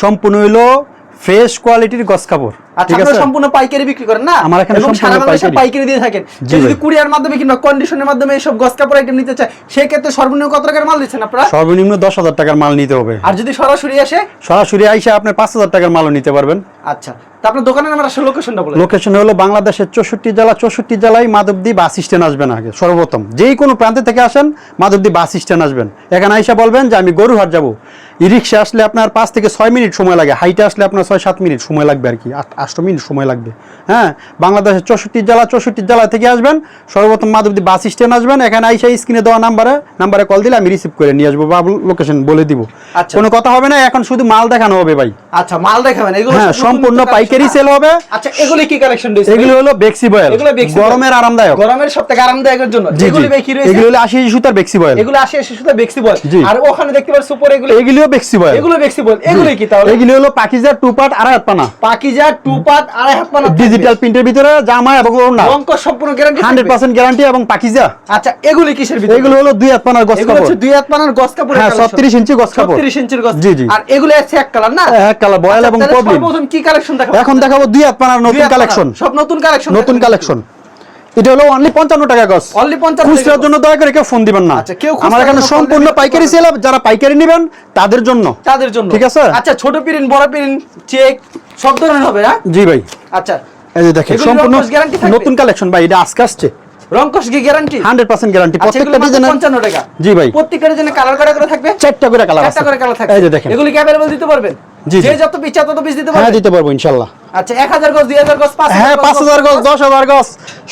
সম্পূর্ণ হইল ফ্রেশ কোয়ালিটির গস কাপড়। আচ্ছা ঠিক আছে? সম্পূর্ণ পাইকারি বিক্রি করেন না? আমার এখানে সম্পূর্ণ পাইকারি। পাইকারি দিয়ে থাকেন। যদি কুরিয়ার মাধ্যমে কিংবা কন্ডিশনের মাধ্যমে এইসব গস কাপড় আইটেম নিতে চায় সেক্ষেত্রে সর্বনিম্ন কত টাকার মাল দিচ্ছেন আপনারা? সর্বনিম্ন দশ হাজার টাকার মাল নিতে হবে। আর যদি সরাসরি আসে? সরাসরি আইসে আপনি পাঁচ হাজার টাকার মালও নিতে পারবেন। আচ্ছা আপনার দোকানের নাম আসলে লোকেশনটা বলে লোকেশন হলো বাংলাদেশের চৌষট্টি জেলা চৌষট্টি জেলায় মাধবদী বাস স্ট্যান্ড আসবেন আগে সর্বপ্রথম। যেই কোনো প্রান্তে থেকে আসেন মাধবদী বাস স্ট্যান্ড আসবেন। এখানে আইসা বলবেন যে আমি গরুহাট যাব। ই রিক্সা আসলে আপনার পাঁচ থেকে ছয় মিনিট সময় লাগে হাইটে আসলে আপনার ছয় সাত মিনিট সময় লাগবে আর কি আট আষ্ট মিনিট সময় লাগবে। হ্যাঁ বাংলাদেশের চৌষট্টি জেলা চৌষট্টি জেলা থেকে আসবেন সর্বপ্রথম মাধবদী বাস স্ট্যান্ড আসবেন এখানে আইসা স্ক্রিনে দেওয়া নাম্বারে নাম্বারে কল দিলে আমি রিসিভ করে নিয়ে আসব বা লোকেশন বলে দিব। আচ্ছা। কোনো কথা হবে না এখন শুধু মাল দেখানো হবে ভাই। আচ্ছা মাল দেখাবেন এগুলো হ্যাঁ সম্পূর্ণ নতুন পাইকারি সেল হবে। আচ্ছা এগুলি কি কালেকশন রয়েছে? এগুলো হলো বেক্সি বয়েল এগুলো বেক্সি গরমের আরামদায়ক। গরমের সব থেকে আরামদায়কের জন্য। এগুলি ভাই রয়েছে? এগুলো হলো আশি সুতার বেক্সি বয়েল এগুলো আসে এসে শুধু বেক্সি জি। আর ওখানে দেখতে পাচ্ছি উপরে এগুলো এগুলিও বেক্সি বয়েল এগুলো বেক্সি বল এগুলো কি তাহলে? এগুলি হলো পাকিজার টু পার্ট আড়াই হাত পানা। পাকিজা টু পাত আড়াই হাত পানা ডিজিটাল প্রিন্টের ভিতরে জামা এবং ওড়না। অঙ্ক সম্পূর্ণ গ্যারান্টি হান্ড্রেড পার্সেন্ট গ্যারান্টি এবং পাকিজা। আচ্ছা এগুলি কিসের ভিতরে? এগুলো হলো দুই হাত পানার গস এগুলো হচ্ছে দুই হাত পানার গস কাপড় হ্যাঁ ছত্রিশ ইঞ্চি গস কাপড়। 36 ইঞ্চির গস জি, জি। আর এগুলো আছে এক কালার না? এক কালার বয়েল আচ্ছা, এবং তাহলে প্রবলেম। সর্বপ্রথম কি কালেকশন দেখাবো? এখন দেখাবো দুই হাত পানার নতুন কালেকশন সব নতুন কালেকশন নতুন কালেকশন এটা হলো অনলি পঞ্চান্ন টাকা গস অনলি 55 খুচরার জন্য দয়া করে কেউ ফোন দিবেন না। আচ্ছা, আমার এখানে সম্পূর্ণ পাইকারি সেল যারা পাইকারি নেবেন তাদের জন্য। তাদের জন্য। ঠিক আছে? আচ্ছা ছোট পিরিন বড় পিরিন চেক সব ধরনের হবে না? জি ভাই। আচ্ছা। এই যে দেখেন সম্পূর্ণ নতুন কালেকশন ভাই এটা আজকে আসছে। রংকশ কি গ্যারান্টি হান্ড্রেড পার্সেন্ট গ্যারান্টি প্রত্যেকটা মাত্র ডিজাইনের 55 টাকা। জি ভাই। প্রত্যেকটার জন্য কালার করে করে থাকবে? চারটা করে কালার আছে। চারটা করে কালার থাকবে। এই যে দেখেন। এগুলি কি অ্যাভেলেবল দিতে পারবেন? যে যত পিস তত পিস দিতে হ্যাঁ দিতে পারব ইনশাআল্লাহ আচ্ছা 1000 গজ 2000 গজ 5000 হ্যাঁ পাঁচ হাজার গজ দশ হাজার গজ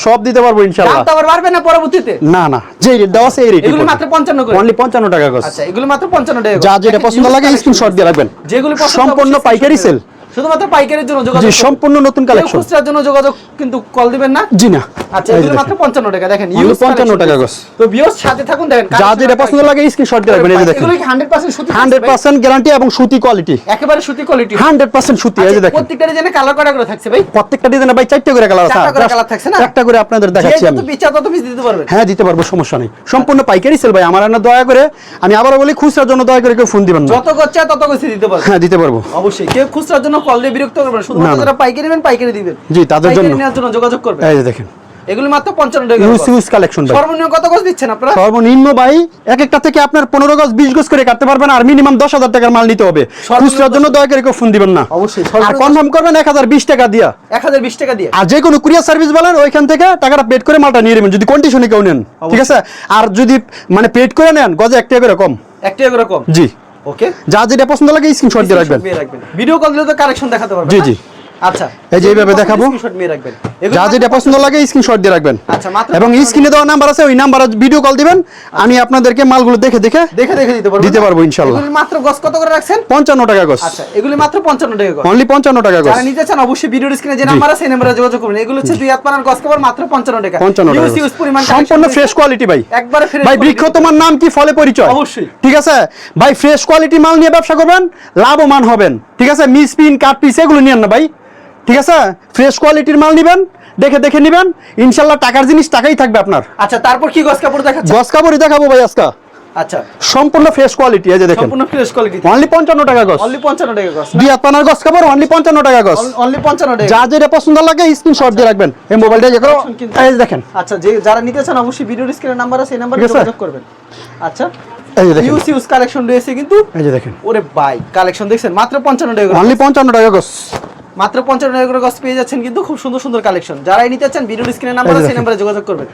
সব দিতে পারব ইনশাআল্লাহ দাম তো আবার বাড়বে না পরবর্তীতে? না না যে রেট দেওয়া সেই রেট এগুলো মাত্র 55 করে। অনলি পঞ্চান্ন টাকা গজ। আচ্ছা এগুলো মাত্র 55 টাকা যা যেটা পছন্দ লাগে স্ক্রিনশট দিয়ে রাখবেন। যেগুলো সম্পূর্ণ পাইকারি সেল। শুধুমাত্র পাইকারির জন্য যোগাযোগ সম্পূর্ণ নতুন কালেকশন খুচরার জন্য যোগাযোগ কিন্তু কল দিবেন না? জি না। আচ্ছা এগুলো মাত্র 55 টাকা। দেখেন huge 55 টাকা। গজ। তো ভিউয়ার্স সাথে থাকুন দেখেন যা যেটা পছন্দ লাগে স্ক্রিনশট দিয়ে রাখবেন এই দেখেন। এগুলো কি 100% সুতি হান্ড্রেড থাকবে? পার্সেন্ট গ্যারান্টি এবং সুতি কোয়ালিটি একেবারে সুতি কোয়ালিটি হান্ড্রেড পার্সেন্ট সুতি এই যে দেখেন। প্রত্যেকটা ডিজাইনে কালার করা করে থাকছে ভাই? প্রত্যেকটা ডিজাইনে ভাই চারটে করে কালার আছে। চারটা করে colour থাকছে না? একটা করে আপনাদের দেখাচ্ছি যত আমি। চায় তত পিস দিতে পারবেন। হ্যাঁ দিতে পারব সমস্যা নেই। সম্পূর্ণ পাইকারি সেল ভাই আমার এনে দয়া করে। আমি আবারও বলি খুচরার জন্য দয়া করে কেউ ফোন দিবেন না। যত করছে তত দিতে পারবেন। হ্যাঁ দিতে পারব। অবশ্যই কেউ খুচরার জন্য কল দিয়ে বিরক্ত করবেন শুধুমাত্র যারা পাইকারি নেবেন পাইকারি দিবেন। জি, তাদের জন্য। নেওয়ার জন্য যোগাযোগ করবেন। এই যে দেখেন। এগুলো মাত্র 55 টাকা ইউজ। ইউজ কালেকশন ভাই। সর্বনিম্ন কত গজ দিচ্ছেন আপনারা? সর্বনিম্ন ভাই এক একটা থেকে আপনার পনেরো গজ বিশ গজ করে কাটতে পারবেন আর মিনিমাম দশ হাজার টাকার মাল নিতে হবে। খুচরার জন্য দয়া করে কেউ ফোন দিবেন না। অবশ্যই আর কনফার্ম করবেন এক হাজার বিশ টাকা দিয়া। 1020 টাকা দিয়ে। আর যে কোনো কুরিয়ার সার্ভিস বলেন ওইখান থেকে টাকাটা পেড করে মালটা নিয়ে নেবেন। যদি কন্ডিশনে কেউ নেন ঠিক আছে? আর যদি মানে পেড করে নেন গজে এক টাকা করে কম। এক টাকা করে কম। জি। ওকে যা যেটা পছন্দ লাগে স্ক্রিনশট দিয়ে রাখবেন। ভিডিও কল দিলে তো কারেকশন দেখাতে পারবেন জি, জি। আচ্ছা। এই যে এইভাবে দেখাবো। স্ক্রিনশট নিয়ে রাখবেন। এগুলো যা যেটা পছন্দ লাগে স্ক্রিনশট দিয়ে রাখবেন। আচ্ছা, এবং স্ক্রিনে দেওয়া নাম্বার আছে ওই নাম্বারে ভিডিও কল দিবেন। আমি আপনাদেরকে মালগুলো দেখে দেখে দেখে দেখে দিতে পারব দিতে পারব ইনশাল্লাহ। মাত্র গজ কত করে রাখছেন? পঞ্চান্ন টাকা গজ আচ্ছা এগুলি মাত্র 55 টাকা গজ অনলি পঞ্চান্ন টাকা গজ যারা নিতে চান অবশ্যই স্ক্রিনে যে নাম্বার আছে সেই নাম্বারে যোগাযোগ করবেন এগুলো হচ্ছে দুই হাত পানার গজ কভার মাত্র 55 টাকা। পঞ্চান্ন টাকা ইউজ ইউজ পরিমাণ সম্পূর্ণ ফ্রেশ কোয়ালিটি ভাই। একবারে ফ্রেশ ভাই বৃক্ষ তোমার নাম কি ফলে পরিচয়? অবশ্যই। ঠিক আছে? ভাই ফ্রেশ কোয়ালিটি মাল নিয়ে ব্যবসা করবেন লাভবান হবেন। ঠিক আছে? মিস পিন কাট পিস এগুলো নিয়েন না ভাই। ঠিক আছে? ফ্রেশ কোয়ালিটির মাল নিবেন দেখে দেখে নিবেন। ইনশাল্লাহ টাকার জিনিস টাকাই থাকবে আপনার। আচ্ছা তারপর কি গজ কাপড় দেখাচ্ছে গজ কাপড়ই দেখাবো ভাই আজকে। আচ্ছা। সম্পূর্ণ ফ্রেশ কোয়ালিটি এই যে দেখেন। সম্পূর্ণ ফ্রেশ কোয়ালিটি অনলি পঞ্চান্ন টাকা গজ অনলি 55 টাকা গজ দুই হাত পানার গজ কাপড় অনলি পঞ্চান্ন টাকা গজ অনলি 55 টাকা। যা যেটা পছন্দ লাগে স্ক্রিনশট দিয়ে রাখবেন। এই মোবাইলটা করো এই দেখেন। আচ্ছা যে যারা নিতে চান অবশ্যই ভিডিও স্ক্রিনের নাম্বার আছে সেই নাম্বারে যোগাযোগ করবেন। আচ্ছা। এই ইউজ ইউজ কালেকশন রয়েছে কিন্তু। এই যে দেখেন। ওরে ভাই কালেকশন দেখছেন? মাত্র 55 টাকা অনলি পঞ্চান্ন টাকা গজ মাত্র 55 টাকা করে গজ পেয়ে যাচ্ছেন কিন্তু খুব সুন্দর সুন্দর কালেকশন যারাই নিতে চান ভিডিও স্ক্রিনের নাম্বার আছে নাম্বারে যোগাযোগ করবেন।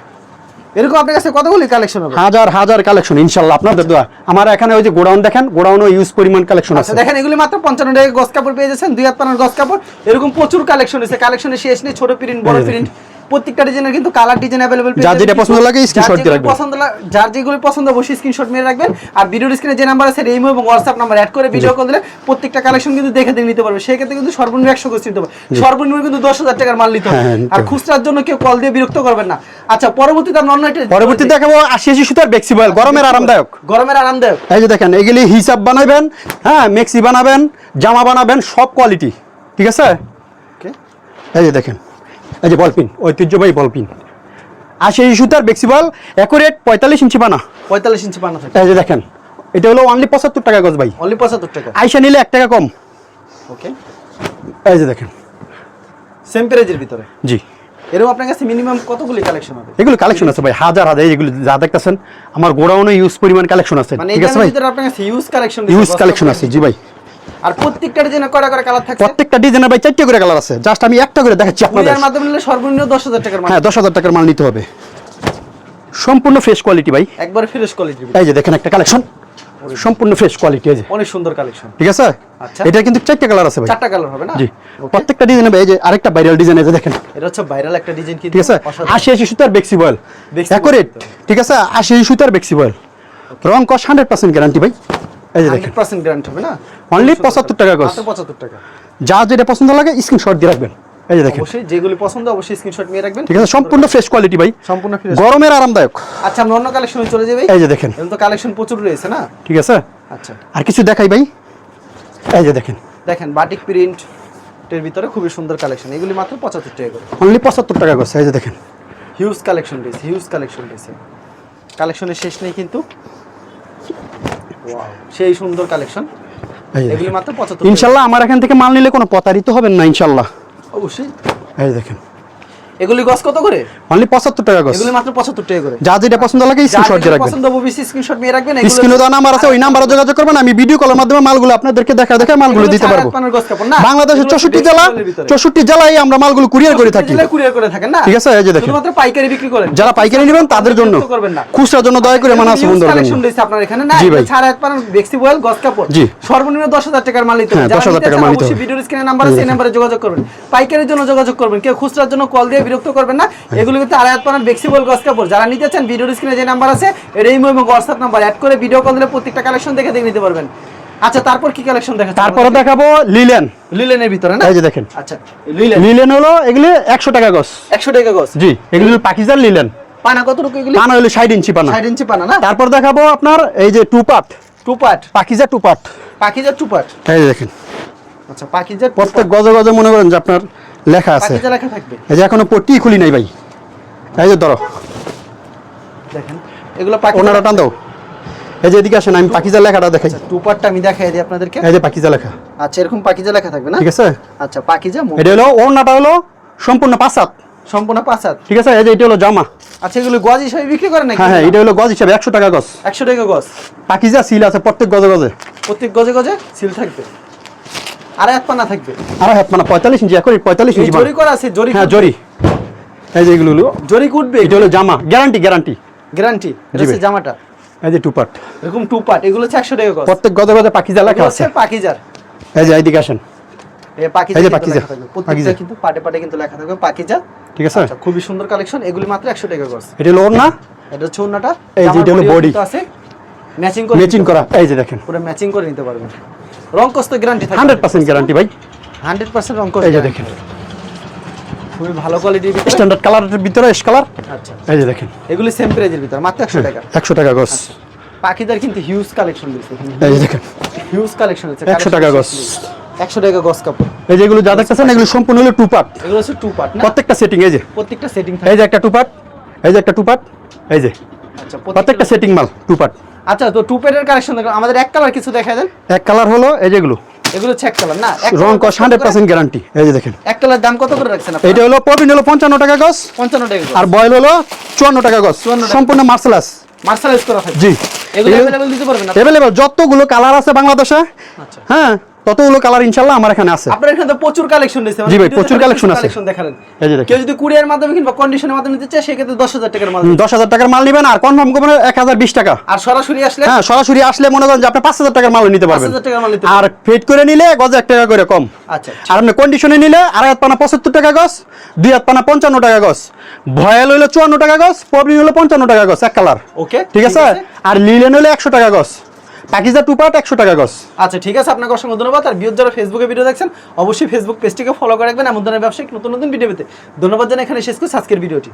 এরকম আপনার কাছে কতগুলি কালেকশন হবে? হাজার হাজার কালেকশন ইনশাল্লাহ আপনাদের দোয়া। আমার এখানে ওই যে গোডাউন দেখেন গোডাউনও ইউজ পরিমাণ কালেকশন আচ্ছা আছে। দেখেন এগুলি মাত্র পঞ্চান্ন টাকা গজ কাপড় পেয়ে যাচ্ছেন দুই হাত পানার গজ কাপড়। এরকম প্রচুর কালেকশন আছে। কালেকশনের শেষ নেই ছোট প্রিন্ট বড়। প্রিন্ট প্রত্যেকটা ডিজাইনের কিন্তু কালার ডিজাইন অ্যাভেলেবল যার যেটা পছন্দ লাগে screenshot দিয়ে রাখবেন। পছন্দ লা- যার যেগুলো পছন্দ অবশ্যই স্ক্রিনশট মেরে রাখবেন। আর ভিডিও স্ক্রিনে যে নাম্বার আছে রেমো এবং হোয়াটসঅ্যাপ নাম্বার অ্যাড করে ভিডিও কল দিলে প্রত্যেকটা কালেকশন কিন্তু দেখে দেখে নিতে পারবে। সেই ক্ষেত্রে কিন্তু সর্বনিম্ন একশো গজ নিতে হবে সর্বনিম্ন কিন্তু দশ হাজার টাকার মাল নিতে হবে। হ্যাঁ, আর খুচরার জন্য কেউ কল দিয়ে বিরক্ত করবেন না। আচ্ছা পরবর্তীতে আমরা অন্য একটা পরবর্তী দেখাবো আশি আশি সুতার বেক্সিবয়েল গরমের আরামদায়ক। গরমের আরামদায়ক। এই যে দেখেন এগুলি হিসাব বানাবেন হ্যাঁ মেক্সি বানাবেন জামা বানাবেন সব কোয়ালিটি ঠিক আছে? এই যে দেখেন। এই যে বলপিন ঐতিহ্যবাহী বলপিন আশি আশি সুতার বেক্সিবল অ্যাকুরেট পঁয়তাল্লিশ ইঞ্চি বানা। পঁয়তাল্লিশ ইঞ্চি পানা থাকে। এই যে দেখেন এটা হলো অনলি পঁচাত্তর টাকা গজ ভাই। অনলি পঁচাত্তর টাকা। আইসা নিলে এক টাকা কম। ওকে এই যে দেখেন। সেম প্রাইজের ভিতরে? জি। এরকম আপনার কাছে মিনিমাম কতগুলি কালেকশন হবে? এগুলো কালেকশন আছে ভাই হাজার হাজার এগুলো যা দেখতেছেন আমার গোডাউনে ইউজ পরিমাণ কালেকশন আছে মানে ঠিক আছে ভাই? ভিতরে আপনার কাছে ইউজ কালেকশন ইউজ কালেকশন আছে জি ভাই। আর প্রত্যেকটা ডিজাইনে কয়টা করে কালার থাকছে? প্রত্যেকটা ডিজাইনের ভাই চারটে করে কালার আছে। জাস্ট আমি একটা করে দেখাচ্ছি আপনাদের। কুরিয়ার মাধ্যমে নিলে সর্বনিম্ন দশ হাজার টাকার মাল। হ্যাঁ দশ হাজার টাকার মাল নিতে হবে। সম্পূর্ণ ফ্রেশ কোয়ালিটি ভাই। একবার ফ্রেশ কোয়ালিটির এই যে দেখেন একটা কালেকশন সম্পূর্ণ ফ্রেশ কোয়ালিটি এই যে। অনেক সুন্দর কালেকশন ঠিক আছে? আচ্ছা। এটা কিন্তু চারটে কালার আছে ভাই। চারটা কালার হবে না? জি। প্রত্যেকটা ডিজাইনে ভাই যে আরেকটা ভাইরাল ডিজাইন আছে দেখেন। এটা হচ্ছে ভাইরাল একটা ডিজাইন কিন্তু ঠিক আছে? অসাধারণ। আশি আশি সুতার বেক্সি বয়েল অ্যাকোরেট। ঠিক আছে? আশি আশি সুতার বেক্সি বয়েল রং কস হান্ড্রেড পার্সেন্ট গ্যারান্টি ভাই। এই যে দেখেন। 100% গ্যারান্টি হবে না? Only 75 টাকা। মাত্র 75 টাকা। যা যেটা পছন্দ লাগে স্ক্রিনশট দিয়ে রাখবেন। এই যে দেখেন। অবশ্যই যেগুলি পছন্দ অবশ্যই স্ক্রিনশট নিয়ে রাখবেন। ঠিক আছে সম্পূর্ণ ফ্রেশ কোয়ালিটি ভাই। সম্পূর্ণ ফ্রেশ গরমের আরামদায়ক। আচ্ছা আমরা অন্য কালেকশনে চলে যাই এই যে দেখেন। এরকম তো কালেকশন প্রচুর রয়েছে না? ঠিক আছে? আচ্ছা। আর কিছু দেখাই ভাই। এই যে দেখেন। দেখেন বাটিক প্রিন্ট এর ভিতরে খুবই সুন্দর কালেকশন এগুলি মাত্র 75 টাকা করে। অনলি পঁচাত্তর টাকা গেছে এই যে দেখেন। হিউজ কালেকশন রয়েছে হিউজ কালেকশন রয়েছে। কালেকশনের শেষ নেই কিন্তু। সেই সুন্দর কালেকশন এগুলি মাত্র পঁচাত্তর ইনশাল্লাহ আমার এখান থেকে মাল নিলে কোনো প্রতারিত হবেন না ইনশাল্লাহ। অবশ্যই। এই দেখেন। এগুলি গস কত করে? অনলি পঁচাত্তর টাকা গছ। এগুলি মাত্র 75 টাকা করে। যা যেটা পছন্দ লাগে স্ক্রিনশট দিয়ে রাখবেন। পছন্দ হবে স্ক্রিনশট নিয়ে রাখবেন এগুলো স্ক্রিনে দেওয়া নাম্বার আছে ওই নাম্বারে যোগাযোগ করবেন আমি ভিডিও কলের মাধ্যমে মালগুলো আপনাদেরকে দেখা দেখা মালগুলো দিতে পারব। বাংলাদেশের চৌষট্টি জেলা চৌষট্টি জেলায় আমরা মালগুলো কুরিয়ার করে থাকি। কুরিয়ার করে থাকেন না? ঠিক আছে, এই যে দেখেন। শুধুমাত্র পাইকারি বিক্রি করেন। যারা পাইকারি নেবেন তাদের জন্য। খুচরার জন্য দয়া করে মানে আছে বন্ধুর। কালেকশন জন্য আপনার এখানে না? ছাড়া এক পারেন বেক্সি বয়েল গস কাপড়। সর্বনিম্ন 10000 টাকার মাল নিতে হবে। হ্যাঁ, 10,000 টাকার মাল নিতে হবে। ভিডিওর স্ক্রিনে নাম্বার আছে এই নাম্বারে যোগাযোগ করবেন। পাইকারির জন্য যোগাযোগ করবেন কেউ খুচরার জন্য কল দিয়ে বিরক্ত করবেন না। এগুলো কিন্তু আড়াই পারেন বেক্সি বয়েল গস কাপড়। যারা নিতে চান ভিডিওর স্ক্রিনে যে নাম্বার আছে এর ইমো এবং হোয়াটসঅ্যাপ নাম্বার অ্যাড করে ভিডিও কল দিলে প্রত্যেকটা কালেকশন দেখে দেখে নিতে পারবেন। আচ্ছা তারপর কি কালেকশন দেখা তারপরে দেখাবো লিলেন লিলেনের ভিতরে না? এই যে দেখেন। আচ্ছা লিলেন লিলেন হলো এগুলি একশো টাকা গছ 100 টাকা গস জি এগুলি হলো পাকিজার লিলেন পানা কতটুকু এগুলি? পানা হলো ষাট ইঞ্চি পানা। 60 ইঞ্চি পানা না? তারপর দেখাবো আপনার এই যে two part two part Pakiza two part Pakiza two part এই দেখেন। আচ্ছা প্রত্যেক গজে গজে মনে করেন যে আপনার লেখা আছে। লেখা থাকবে? এই যে এখনও পট্টি খুলি নাই ভাই। এই যে ধরো। দেখেন এগুলো পাখি ওনারা টান দাও। এই যে এদিকে আসেন আমি পাকিজা লেখাটা দেখাই। টু পার্টটা আমি দেখাই দিই আপনাদেরকে। এই যে পাকিজা লেখা। আচ্ছা এরকম পাখিজা লেখা থাকবে না? ঠিক আছে। আচ্ছা পাখিজা এটা হলো ওড়নাটা হলো সম্পূর্ণ পাঁচাত সম্পূর্ণ পাঁচাত ঠিক আছে এই যে এটা হলো জামা। আচ্ছা এগুলো গজ হিসাবে বিক্রি করেন নাকি? হ্যাঁ হ্যাঁ এটা হলো গজ হিসাবে একশো টাকা গজ। একশো টাকা গজ। পাকিজা সিল আছে প্রত্যেক গজে গজে। প্রত্যেক গজে গজে সিল থাকবে। আর এক পানা থাকবে। আর হাত পঁয়তাল্লিশ ইঞ্চি একই পঁয়তাল্লিশ এই ইঞ্চি জরি করা আছে জরি হ্যাঁ জরি। এই যে এগুলো হলো। জরি উঠবে এটা হলো জামা গ্যারান্টি গ্যারান্টি। গ্যারান্টি এটা জি হচ্ছে ভাই। জামাটা। এই যে টু পার্ট এরকম টু পার্ট এগুলো হচ্ছে একশো টাকা গজ প্রত্যেক গজে গজে পাকিজা লেখা আছে হচ্ছে এই যে এইদিকে আসেন। এই পাখিজা এই যে কিন্তু পাখিজা, লেখা থাকবে। প্রত্যেকটা পাখিজা। কিন্তু পাটে পাটে কিন্তু লেখা থাকবে পাখিজা ঠিক আছে। আচ্ছা খুবই সুন্দর কালেকশন এগুলি মাত্র একশো টাকা গজ এটা হলো ওড়না। এটা হচ্ছে ওন্নাটা এই যে এটা হলো body। আছে। ম্যাচিং করে মেচিং করা। এই যে দেখেন। পুরো ম্যাচিং করে নিতে পারবেন। রং কস্ত গ্যারান্টি থাকে হান্ড্রেড পার্সেন্ট গ্যারান্টি ভাই। 100% রং কস্ত এই যে দেখেন। খুবই ভালো কোয়ালিটির ভিতরে। স্ট্যান্ডার্ড কালারের ভিতরে এস কালার আচ্ছা এই যে দেখেন। এগুলি সেম প্রাইজের ভিতরে মাত্র 100 টাকা। একশো টাকা গজ পাখিদার কিন্তু হিউজ কালেকশন দিচ্ছে এই যে দেখেন। হিউজ কালেকশন আছে 100 টাকা গজ। 100 টাকা গজ কাপড়। এই যেগুলো যা দেখতেছেন এগুলো সম্পূর্ণ হলো টু পার্ট এগুলো হচ্ছে টু পার্ট না? প্রত্যেকটা সেটিং এই যে। প্রত্যেকটা সেটিং এই যে একটা টু পার্ট এই যে একটা টু পার্ট এই যে। আচ্ছা প্রত্যেকটা সেটিং মাল টু পার্ট আচ্ছা তো টু পেডের কালেকশন দেখো আমাদের এক কালার কিছু দেখা দেন এক কালার হলো এই যেগুলো এগুলো হচ্ছে এক কালার না এক রং colour কস কত হান্ড্রেড করে? পার্সেন্ট গ্যারান্টি এই যে দেখেন এক কালার দাম কত করে রাখছেন আপনি এইটা হলো প্রবীণ হলো পঞ্চান্ন টাকা গজ 55 টাকা আর বয়েল হলো চুয়ান্ন টাকা গজ 54 টাকা। সম্পূর্ণ মার্সেলাস মার্শালাইজ করা থাকে জি এগুলো अवेलेबल দিতে পারবেন আপনি অ্যাভেলেবল যতগুলো কালার আছে বাংলাদেশে আচ্ছা হ্যাঁ ততগুলো কালার ইনশাল্লাহ আমার এখানে আছে। আপনার এখানে তো প্রচুর কালেকশন রয়েছে জি ভাই, প্রচুর collection আছে। কালেকশন দেখালেন। এই যে দেখেন। কেউ যদি কুরিয়ার মাধ্যমে কিংবা কন্ডিশনের মাধ্যমে নিতে চায় সেক্ষেত্রে দশ হাজার টাকার মাল দশ হাজার টাকার মাল নেবেন আর কনফার্ম করবেন এক হাজার বিশ টাকা। আর সরাসরি আসলে হ্যাঁ সরাসরি আসলে মনে করেন যে আপনি পাঁচ হাজার টাকার মাল নিতে পারবেন। হাজার টাকার মাল নিতে আর ফেড করে নিলে গজে এক টাকা করে কম। আচ্ছা আর আপনি কন্ডিশনে নিলে আড়াই হাত পানা পঁচাত্তর টাকা গজ দুই হাত পানা পঞ্চান্ন টাকা গজ। ভয়াল হইল চুয়ান্ন টাকা গজ পবলিন হলো পঞ্চান্ন টাকা গজ এক কালার ওকে ঠিক আছে? আর লিলেন হলো একশো টাকা গজ। পাকিজা টু পার্ট একশো টাকা গস আচ্ছা ঠিক আছে, আপনাকে অসংখ্য ধন্যবাদ। আর বিয়োগ যারা ফেসবুকে ভিডিও দেখছেন, অবশ্যই ফেসবুক পেজটিকে ফলো করে রাখবেন। এমন ধরনের ব্যবসায়িক নতুন নতুন ভিডিও পেতে। ধন্যবাদ জানাই এখানে শেষ করছি আজকের ভিডিওটি।